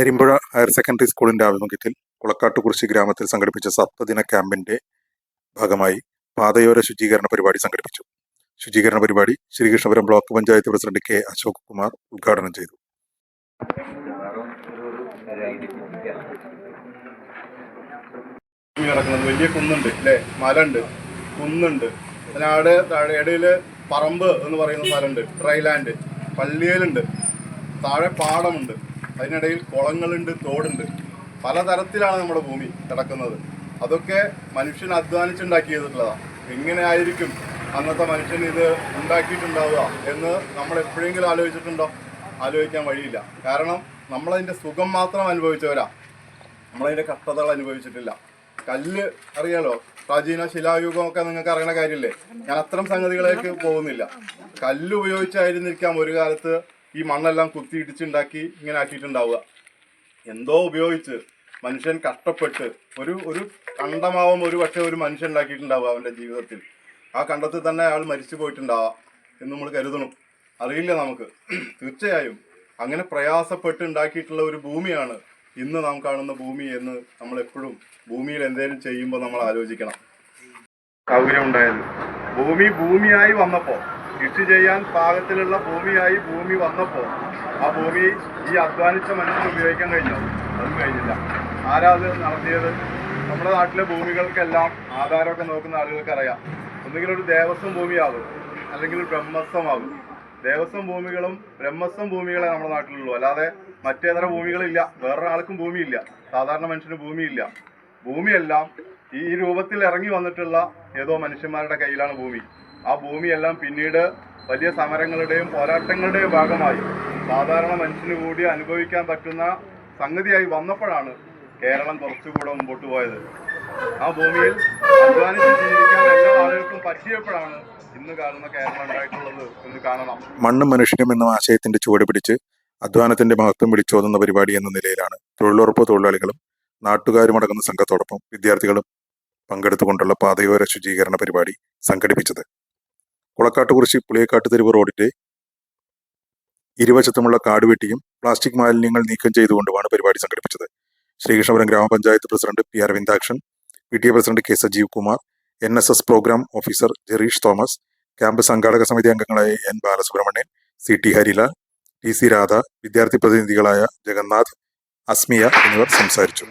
Karimpuzha higher secondary സ്കൂളിന്റെ ആഭിമുഖ്യത്തിൽ കുളക്കാട്ടുകുറിശി ഗ്രാമത്തിൽ സംഘടിപ്പിച്ച സപ്തദിന ക്യാമ്പിന്റെ ഭാഗമായി പാതയോര ശുചീകരണ പരിപാടി സംഘടിപ്പിച്ചു. ശുചീകരണ പരിപാടി Sreekrishnapuram block panchayat president K Ashok Kumar ഉദ്ഘാടനം ചെയ്തു. കിടക്കുന്നത്. വലിയ കുന്നുണ്ട് അല്ലേ? മലണ്ട് കുന്നുണ്ട്. അതിനാട് താഴെ ഇടയിൽ പറമ്പ് എന്ന് പറയുന്ന സ്ഥലമുണ്ട്. ട്രൈലാൻഡ് പള്ളിയിലുണ്ട്. താഴെ പാടമുണ്ട്. അതിനിടയിൽ കുളങ്ങളുണ്ട് തോടുണ്ട്. പലതരത്തിലാണ് നമ്മുടെ ഭൂമി കിടക്കുന്നത്. അതൊക്കെ മനുഷ്യൻ അധ്വാനിച്ചുണ്ടാക്കിയതിട്ടുള്ളതാണ് എങ്ങനെ ആയിരിക്കും അന്നത്തെ മനുഷ്യൻ ഇത് ഉണ്ടാക്കിയിട്ടുണ്ടാവുക എന്ന് നമ്മൾ എപ്പോഴെങ്കിലും ആലോചിച്ചിട്ടുണ്ടോ? ആലോചിക്കാൻ വഴിയില്ല. കാരണം നമ്മളതിന്റെ സുഖം മാത്രം അനുഭവിച്ചവരാ. നമ്മളതിന്റെ കഷ്ടതകൾ അനുഭവിച്ചിട്ടില്ല. കല്ല് അറിയാലോ? പ്രാചീന ശിലായുഗമൊക്കെ നിങ്ങൾക്ക് അറിയണ കാര്യമില്ലേ ഞാൻ അത്തരം സംഗതികളിലേക്ക് പോകുന്നില്ല. കല്ല് ഉപയോഗിച്ചായിരുന്നിരിക്കാം ഒരു കാലത്ത് ഈ മണ്ണെല്ലാം കുത്തി ഇടിച്ചുണ്ടാക്കി ഇങ്ങനെ ആക്കിയിട്ടുണ്ടാവുക. എന്തോ ഉപയോഗിച്ച് മനുഷ്യൻ കഷ്ടപ്പെട്ട് ഒരു ഒരു കണ്ടമാവും ഒരു പക്ഷേ ഒരു മനുഷ്യൻ ഉണ്ടാക്കിയിട്ടുണ്ടാവുക അവന്റെ ജീവിതത്തിൽ. ആ കണ്ടത്തിൽ തന്നെ അയാൾ മരിച്ചു പോയിട്ടുണ്ടാവാം എന്ന് നമ്മൾ കരുതണം. അറിയില്ല നമുക്ക്. തീർച്ചയായും അങ്ങനെ പ്രയാസപ്പെട്ട് ഉണ്ടാക്കിയിട്ടുള്ള ഒരു ഭൂമിയാണ് ഇന്ന് നാം കാണുന്ന ഭൂമി എന്ന് നമ്മൾ എപ്പോഴും ഭൂമിയിൽ എന്തെങ്കിലും ചെയ്യുമ്പോൾ നമ്മൾ ആലോചിക്കണം. സൗകര്യം ഉണ്ടായത് ഭൂമി ഭൂമിയായി വന്നപ്പോൾ കൃഷി ചെയ്യാൻ പാകത്തിലുള്ള ഭൂമിയായി ഭൂമി വന്നപ്പോൾ ആ ഭൂമി ഈ അധ്വാനിച്ച മനുഷ്യന് ഉപയോഗിക്കാൻ കഴിഞ്ഞോ? അതും കഴിഞ്ഞില്ല. ആരാ അത് നടത്തിയത്? നമ്മുടെ നാട്ടിലെ ഭൂമികൾക്കെല്ലാം ആധാരമൊക്കെ നോക്കുന്ന ആളുകൾക്ക് അറിയാം ഒന്നുകിൽ ഒരു ദേവസ്വം ഭൂമിയാകും അല്ലെങ്കിൽ ഒരു ബ്രഹ്മസ്വമാകും ദേവസ്വം ഭൂമികളും ബ്രഹ്മസ്വം ഭൂമികളെ നമ്മുടെ നാട്ടിലുള്ളൂ. അല്ലാതെ മറ്റേതര ഭൂമികളില്ല. വേറൊരാൾക്കും ഭൂമിയില്ല. സാധാരണ മനുഷ്യന് ഭൂമിയില്ല. ഭൂമിയെല്ലാം ഈ രൂപത്തിൽ ഇറങ്ങി വന്നിട്ടുള്ള ഏതോ മനുഷ്യന്മാരുടെ കയ്യിലാണ് ഭൂമി. ആ ഭൂമിയെല്ലാം പിന്നീട് വലിയ സമരങ്ങളുടെയും പോരാട്ടങ്ങളുടെയും ഭാഗമായി. സാധാരണ മനുഷ്യന് കൂടി അനുഭവിക്കാൻ പറ്റുന്ന സംഗതിയായി വന്നപ്പോഴാണ് കേരളം കുറച്ചുകൂടെ മുമ്പോട്ട് പോയത്. ആ ഭൂമിയിൽ അധ്വാനിച്ച് എല്ലാ പറ്റിയപ്പോഴാണ് ഇന്ന് കാണുന്ന കേരളം ഉണ്ടായിട്ടുള്ളത് എന്ന് കാണണം. മണ്ണും മനുഷ്യനും എന്ന ആശയത്തിന്റെ ചുവട് പിടിച്ച് അധ്വാനത്തിന്റെ മഹത്വം വിളിച്ചോതുന്ന പരിപാടി എന്ന നിലയിലാണ് തൊഴിലുറപ്പ് തൊഴിലാളികളും നാട്ടുകാരും അടങ്ങുന്ന സംഘത്തോടൊപ്പം വിദ്യാർത്ഥികളും പങ്കെടുത്തുകൊണ്ടുള്ള പാതയോര ശുചീകരണ പരിപാടി സംഘടിപ്പിച്ചത്. കുളക്കാട്ടുകുറിശി പുളിയക്കാട്ട് തെരുവ് റോഡിന്റെ ഇരുവശത്തുമുള്ള കാട് വെട്ടിയും പ്ലാസ്റ്റിക് മാലിന്യങ്ങൾ നീക്കം ചെയ്തുകൊണ്ടുമാണ് പരിപാടി സംഘടിപ്പിച്ചത്. ശ്രീകൃഷ്ണപുരം ഗ്രാമപഞ്ചായത്ത് president P Aravindakshan P T A president K Sajeev Kumar N S S programme officer Jerish Thomas camp സംഘാടക സമിതി അംഗങ്ങളായ N Balasubramanian C T Harilal T C Radha വിദ്യാർത്ഥി പ്രതിനിധികളായ ജഗന്നാഥ് അസ്മിയ എന്നിവർ സംസാരിച്ചു.